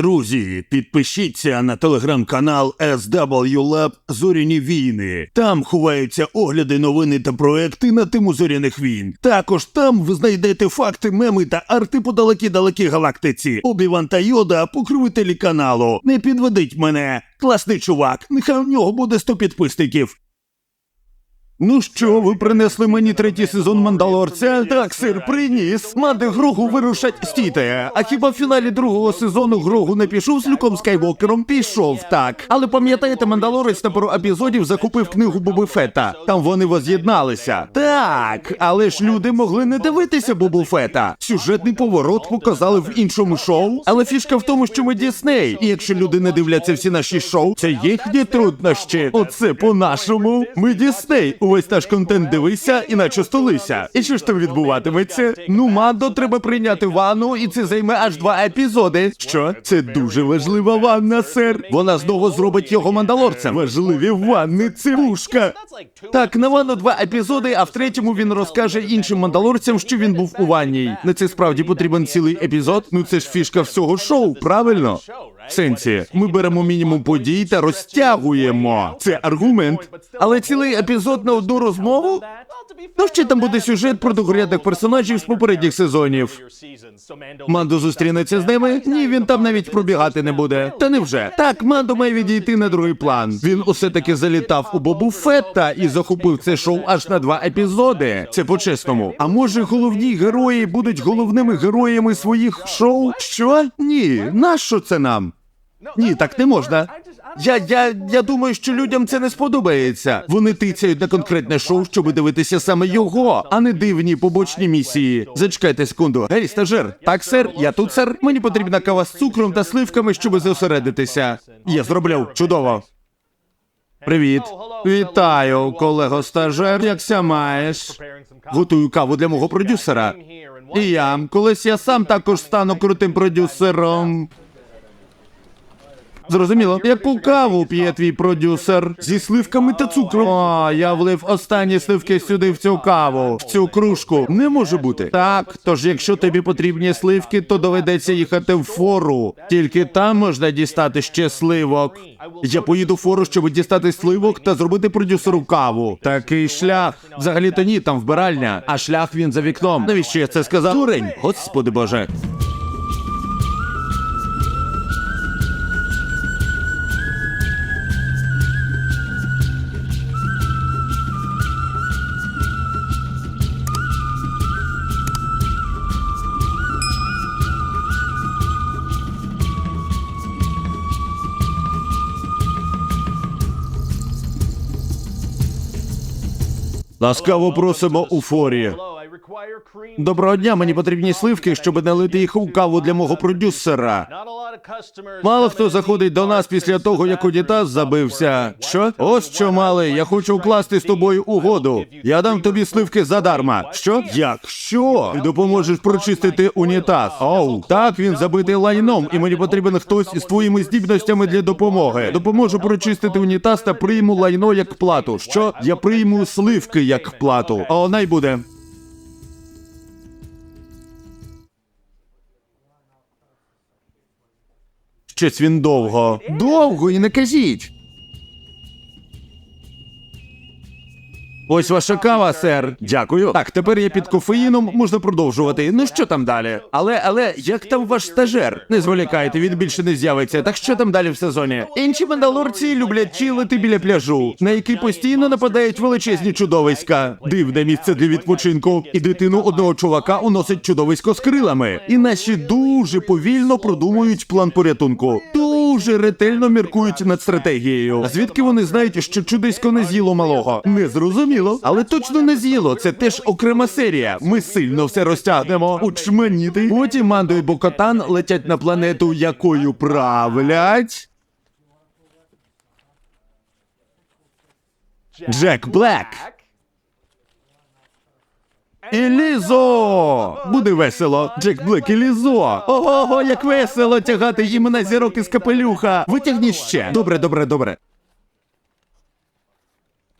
Друзі, підпишіться на телеграм-канал SW Lab Зоряні війни. Там ховаються огляди, новини та проекти на тему зоряних війн. Також там ви знайдете факти, меми та арти по далекій-далекій галактиці. Обіван та Йода, покровителі каналу. Не підведіть мене. Класний чувак. Нехай у нього буде 100 підписників. Ну що, ви принесли мені третій сезон Мандалорця? Так, сир, приніс. Манди Грогу вирушать. Стійте. А хіба в фіналі другого сезону Грогу не пішов з Люком Скайвокером? Пішов, так. Але пам'ятаєте, Мандалорець на пару епізодів закупив книгу Боби Фета. Там вони воз'єдналися. Так, але ж люди могли не дивитися Бобу Фета. Сюжетний поворот показали в іншому шоу. Але фішка в тому, що ми Дісней. І якщо люди не дивляться всі наші шоу, це їхні труднощі. Оце по-нашому. Ми Дісней. Увесь наш контент дивися, іначе столися. І що ж там відбуватиметься? Ну, Мандо треба прийняти ванну, і це займе аж два епізоди. Що? Це дуже важлива ванна, сер. Вона знову зробить його мандалорцем. Важливі ванни, це вушка. Так, на ванну два епізоди, а в третьому він розкаже іншим мандалорцям, що він був у ванній. На це справді потрібен цілий епізод. Ну це ж фішка всього шоу, правильно? В Сенсі, ми беремо мінімум подій та розтягуємо. Це аргумент. Але цілий епізод на одну розмову? Ну ще там буде сюжет про другорядних персонажів з попередніх сезонів. Мандо зустрінеться з ними? Ні, він там навіть пробігати не буде. Та невже? Так, Мандо має відійти на другий план. Він усе таки залітав у Бобу Фетта і захопив це шоу аж на два епізоди. Це по-чесному. А може головні герої будуть головними героями своїх шоу? Що? Ні, нащо це нам? Ні, так не можна. Я, я, я думаю, що людям це не сподобається. Вони тицяють на конкретне шоу, щоб дивитися саме його, а не дивні побочні місії. Зачекайте секунду. Гей, стажер. Так, сер, я тут, сер. Мені потрібна кава з цукром та сливками, щоб зосередитися. Я зроблю. Чудово. Привіт. Вітаю, колего стажер. Якся маєш? Готую каву для мого продюсера. І я. Колись я сам також стану крутим продюсером. Зрозуміло, яку каву п'є твій продюсер зі сливками та цукром. О, я влив останні сливки сюди в цю каву, в цю кружку. Не може бути. Так, тож якщо тобі потрібні сливки, то доведеться їхати в фору. Тільки там можна дістати ще сливок. Я поїду в фору, щоб дістати сливок та зробити продюсеру каву. Такий шлях. Взагалі то ні, там вбиральня, а шлях він за вікном. Навіщо я це сказав? Дурень, господи боже. Ласкаво просимо у форі. Доброго дня, мені потрібні сливки, щоб налити їх у каву для мого продюсера. Мало хто заходить до нас після того, як унітаз забився. Що? Ось що, малий, я хочу укласти з тобою угоду. Я дам тобі сливки задарма. Що? Як? Що? Ти допоможеш прочистити унітаз. Оу, так він забитий лайном, і мені потрібен хтось із твоїми здібностями для допомоги. Допоможу прочистити унітаз та прийму лайно як плату. Що? Я прийму сливки як плату. О, най буде. Щось він довго. Довго і не кажіть. Ось ваша кава, сер. Дякую. Так, тепер я під кофеїном, можна продовжувати. Ну що там далі? Але, але, як там ваш стажер? Не зволікайте, він більше не з'явиться. Так що там далі в сезоні? Інші мандалорці люблять чилити біля пляжу, на який постійно нападають величезні чудовиська. Дивне місце для відпочинку. І дитину одного чувака уносить чудовисько з крилами. І наші дуже повільно продумують план порятунку. Дуже ретельно міркують над стратегією. Звідки вони знають, що чудисько не з'їло малого? Не зрозуміло, але точно не з'їло. Це теж окрема серія. Ми сильно все розтягнемо. Учменіти. Потім Мандо і Бокотан летять на планету, якою правлять. Джек Блек. І Лізо! Буде весело. Джек Блек і Лізо. Ого, як весело тягати імена зірок із капелюха. Витягніть ще. Добре, добре, добре.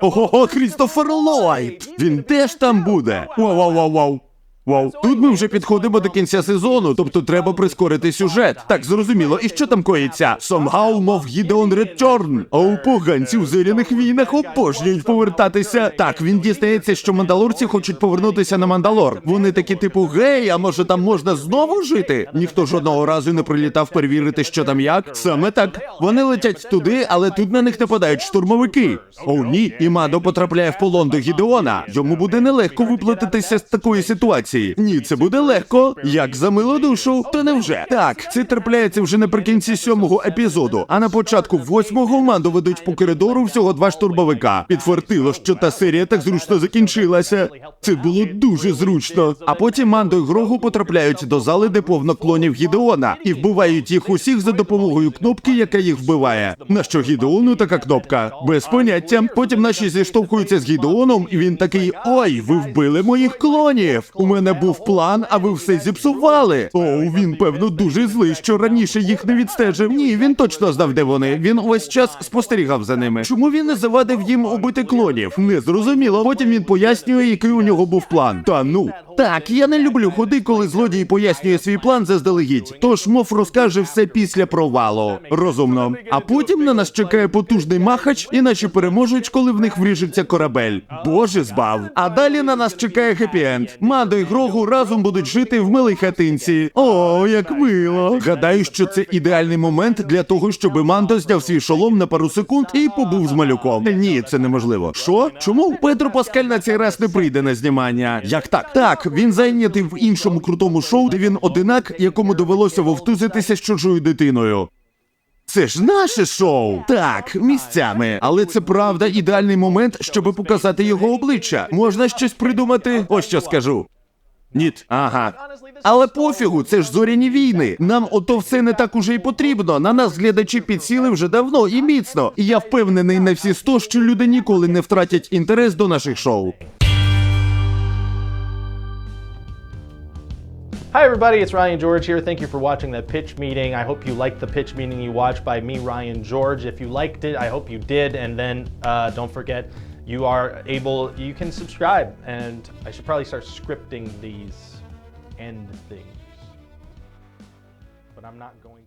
Ого, Крістофер Ллойд! Він теж там буде. Вау, вау, тут ми вже підходимо до кінця сезону, тобто треба прискорити сюжет. Так, зрозуміло. І що там коїться? Somehow мов Гідеон Редчорн. А у поганці в зоряних війнах обожнюють повертатися. Так, він дізнається, що мандалорці хочуть повернутися на Мандалор. Вони такі, типу, гей, а може там можна знову жити? Ніхто жодного разу не прилітав перевірити, що там як. Саме так. Вони летять туди, але тут на них нападають штурмовики. О, ні, і Мадо потрапляє в полон до Гідеона. Йому буде нелегко виплатитися з такої ситуації. Ні, це буде легко. Як за милу душу, то невже. Так, це трапляється вже наприкінці сьомого епізоду. А на початку восьмого Мандо ведуть по коридору всього два штурмовика. Підфартило, що та серія так зручно закінчилася. Це було дуже зручно. А потім Мандо і Грогу потрапляють до зали, де повно клонів Гідеона, і вбивають їх усіх за допомогою кнопки, яка їх вбиває. На що Гідеону така кнопка? Без поняття. Потім наші зіштовхуються з Гідеоном, і він такий: Ой, ви вбили моїх клонів. У мене був план, а ви все зіпсували. О, він певно дуже злий, що раніше їх не відстежив. Ні, він точно знав, де вони. Він увесь час спостерігав за ними. Чому він не завадив їм убити клонів? Не зрозуміло. Потім він пояснює, який у нього був план. Та ну так, я не люблю ходи, коли злодій пояснює свій план заздалегідь. Тож мов розкаже все після провалу. Розумно. А потім на нас чекає потужний махач, і наші переможуть, коли в них вріжеться корабель. Боже збав. А далі на нас чекає хеппі-енд. Мадо і Грогу разом будуть жити в милій хатинці. О, як мило. Гадаю, що це ідеальний момент для того, щоб Мандо зняв свій шолом на пару секунд і побув з малюком. Ні, це неможливо. Що? Чому Петро Паскаль на цей раз не прийде на знімання? Як так? Так, він зайнятий в іншому крутому шоу, де він одинак, якому довелося вовтузитися з чужою дитиною. Це ж наше шоу. Так, місцями. Але це правда ідеальний момент, щоб показати його обличчя. Можна щось придумати? Ось що скажу. Ніт, ага. Але пофігу, це ж зоряні війни. Нам ото все не так уже й потрібно. На нас глядачі підсіли вже давно і міцно. І я впевнений на всі сто, що люди ніколи не втратять інтерес до наших шоу. Hi, everybody, it's Ryan George here. Thank you for watching that pitch meeting. I hope you liked the pitch meeting you watched by me, Ryan George. If you liked it, I hope you did. And then uh, don't forget, you are able, you can subscribe. And I should probably start scripting these end things. But I'm not going.